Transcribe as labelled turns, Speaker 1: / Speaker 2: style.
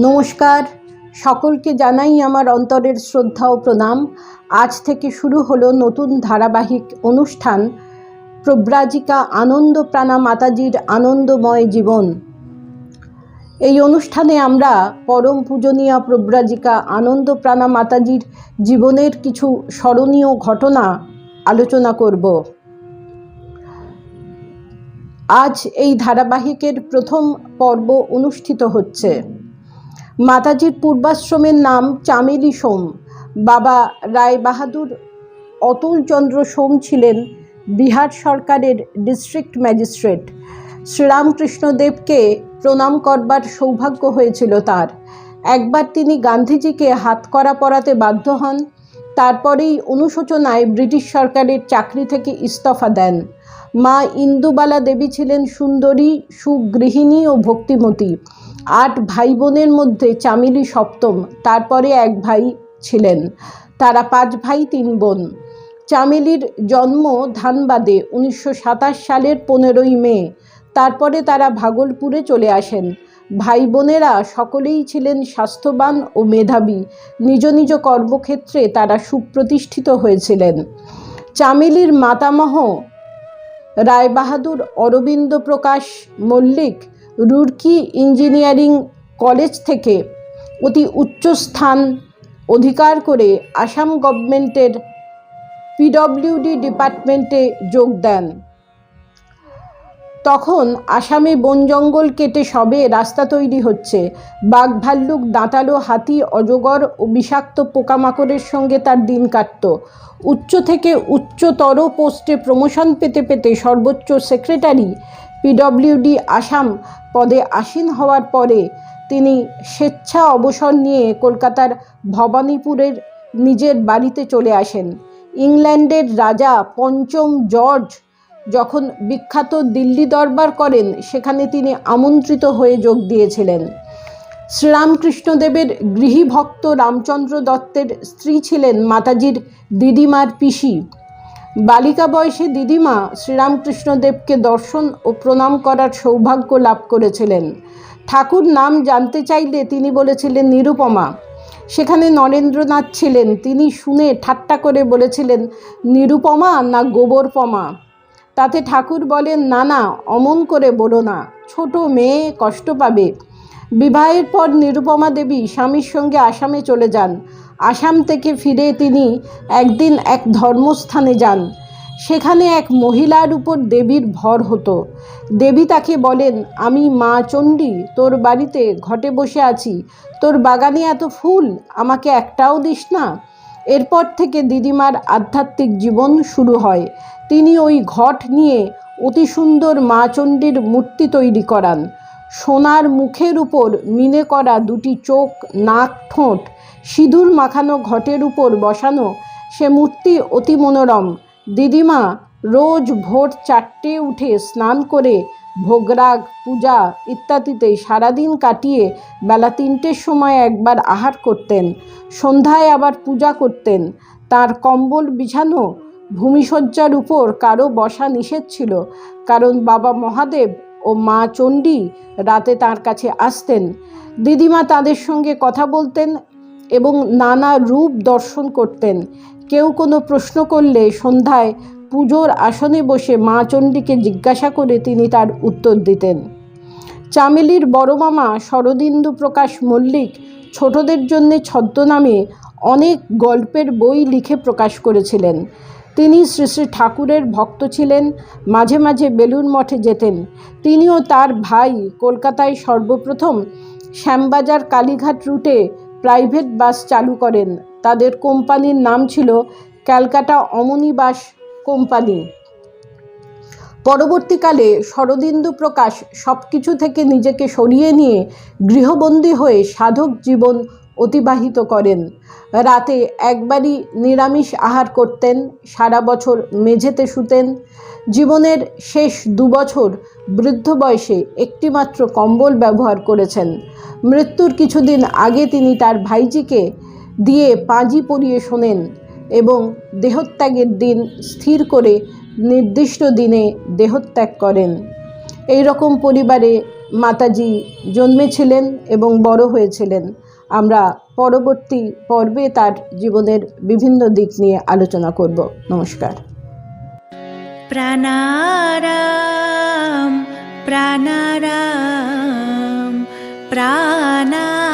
Speaker 1: নমস্কার। সকলকে জানাই আমার অন্তরের শ্রদ্ধা ও প্রণাম। আজ থেকে শুরু হলো নতুন ধারাবাহিক অনুষ্ঠান, প্রব্রাজিকা আনন্দ প্রাণা মাতাজির আনন্দময় জীবন। এই অনুষ্ঠানে আমরা পরম পূজনীয়া প্রব্রাজিকা আনন্দ প্রাণা মাতাজির জীবনের কিছু স্মরণীয় ঘটনা আলোচনা করব। আজ এই ধারাবাহিকের প্রথম পর্ব অনুষ্ঠিত হচ্ছে। মাতাজির পূর্বাশ্রমের নাম চামেলি সোম। বাবা রায় বাহাদুর অতুলচন্দ্র সোম ছিলেন বিহার সরকারের ডিস্ট্রিক্ট ম্যাজিস্ট্রেট। শ্রীরামকৃষ্ণদেবকে প্রণাম করবার সৌভাগ্য হয়েছিল তার। একবার তিনি গান্ধীজিকে হাতকড়া পরাতে বাধ্য হন, তারপরেই অনুশোচনায় ব্রিটিশ সরকারের চাকরি থেকে ইস্তফা দেন। মা ইন্দুবালা দেবী ছিলেন সুন্দরী, সুগৃহিণী ও ভক্তিমতী। আট ভাই বোনের মধ্যে চামেলি সপ্তম, তারপরে এক ভাই ছিলেন। তারা পাঁচ ভাই, তিন বোন। চামেলির জন্ম ধানবাদে উনিশশো সাতাশ সালের পনেরোই মে। তারপরে তারা ভাগলপুরে চলে আসেন। ভাই বোনেরা সকলেই ছিলেন স্বাস্থ্যবান ও মেধাবী। নিজ নিজ কর্মক্ষেত্রে তারা সুপ্রতিষ্ঠিত হয়েছিলেন। চামেলির মাতামহ রায়বাহাদুর অরবিন্দ প্রকাশ মল্লিক রুরকি ইঞ্জিনিয়ারিং কলেজ থেকে অতি উচ্চ স্থান অধিকার করে আসাম গভর্নমেন্টের পিডব্লিউডি ডিপার্টমেন্টে যোগ দেন। তখন আসামে বন জঙ্গল কেটে সবে রাস্তা তৈরি হচ্ছে। বাঘ ভাল্লুক, দাঁতালো হাতি, অজগর ও বিষাক্ত পোকামাকড়ের সঙ্গে তার দিন কাটত। উচ্চ থেকে উচ্চতর পোস্টে প্রমোশন পেতে পেতে সর্বোচ্চ সেক্রেটারি পিডব্লিউডি আসাম পদে আসীন হওয়ার পরে তিনি স্বেচ্ছা অবসর নিয়ে কলকাতার ভবানীপুরের নিজের বাড়িতে চলে আসেন। ইংল্যান্ডের রাজা পঞ্চম জর্জ যখন বিখ্যাত দিল্লি দরবার করেন, সেখানে তিনি আমন্ত্রিত হয়ে যোগ দিয়েছিলেন। শ্রীরামকৃষ্ণদেবের গৃহীভক্ত রামচন্দ্র দত্তের স্ত্রী ছিলেন মাতাজির দিদিমার পিসি। বালিকা বয়সে দিদিমা শ্রীরামকৃষ্ণদেবকে দর্শন ও প্রণাম করার সৌভাগ্য লাভ করেছিলেন। ঠাকুর নাম জানতে চাইলে তিনি বলেছিলেন, নিরুপমা। সেখানে নরেন্দ্রনাথ ছিলেন। তিনি শুনে ঠাট্টা করে বলেছিলেন, নিরুপমা না গোবরপমা? তাতে ঠাকুর বলেন, না না, অমন করে বলো না, ছোট মেয়ে কষ্ট পাবে। বিবাহের পর নিরুপমা দেবী স্বামীর সঙ্গে আসামে চলে যান। আসাম থেকে ফিরে তিনি একদিন এক ধর্মস্থানে যান। সেখানে এক মহিলার উপর দেবীর ভর হতো। দেবী তাকে বলেন, আমি মা চণ্ডী, তোর বাড়িতে ঘটে বসে আছি। তোর বাগানে এত ফুল, আমাকে একটাও দিস না। এরপর থেকে দিদিমার আধ্যাত্মিক জীবন শুরু হয়। তিনি ওই ঘট নিয়ে অতি সুন্দর মা চণ্ডীর মূর্তি তৈরি করান। সোনার মুখের উপর মিনে করা দুটি চোখ, নাক, ঠোঁট, সিঁদুর মাখানো ঘটের উপর বসানো, সে মূর্তি অতি মনোরম। দিদিমা রোজ ভোর চারটে উঠে স্নান করে ভোগরাগ, পূজা ইত্যাদিতে সারাদিন কাটিয়ে বেলা তিনটের সময় একবার আহার করতেন। সন্ধ্যায় আবার পূজা করতেন। তার কম্বল বিছানো ভূমিশয্যার উপর কারও বসা নিষেধ ছিল, কারণ বাবা মহাদেব ও মা চণ্ডী রাতে তার কাছে আসতেন। দিদিমা তাদের সঙ্গে কথা বলতেন এবং নানা রূপ দর্শন করতেন। কেউ কোনো প্রশ্ন করলে সন্ধ্যায় পুজোর আসনে বসে মা চণ্ডীকে জিজ্ঞাসা করে তিনি তার উত্তর দিতেন। চামেলির বড় মামা শরদিন্দু প্রকাশ মল্লিক ছোটদের জন্যে ছদ্মনামে অনেক গল্পের বই লিখে প্রকাশ করেছিলেন। তিনি শ্রী শ্রী ঠাকুরের ভক্ত ছিলেন, মাঝে মাঝে বেলুন মঠে যেতেন। তিনিও তার ভাই কলকাতায় সর্বপ্রথম শ্যামবাজার কালীঘাট রুটে প্রাইভেট বাস চালু করেন। তাদের কোম্পানির নাম ছিল ক্যালকাটা অমনিবাস কোম্পানি। পরবর্তীকালে শরদিন্দু প্রকাশ সব কিছু থেকে নিজেকে সরিয়ে নিয়ে গৃহবন্দী হয়ে সাধক জীবন অতিবাহিত করেন। রাতে একবারই নিরামিষ আহার করতেন, সারা বছর মেঝেতে শুতেন। জীবনের শেষ দুবছর বৃদ্ধ বয়সে একটিমাত্র কম্বল ব্যবহার করেছেন। মৃত্যুর কিছুদিন আগে তিনি তার ভাইজিকে দিয়ে পাঁজি পরিয়ে শোনেন এবং দেহত্যাগের দিন স্থির করে নির্দিষ্ট দিনে দেহত্যাগ করেন। এই রকম পরিবারে মাতাজি জন্মেছিলেন এবং বড় হয়েছিলেন। আমরা পরবর্তী পর্বে তার জীবনের বিভিন্ন দিক নিয়ে আলোচনা করব। নমস্কার।
Speaker 2: প্রাণারাম প্রাণারাম প্রাণারাম।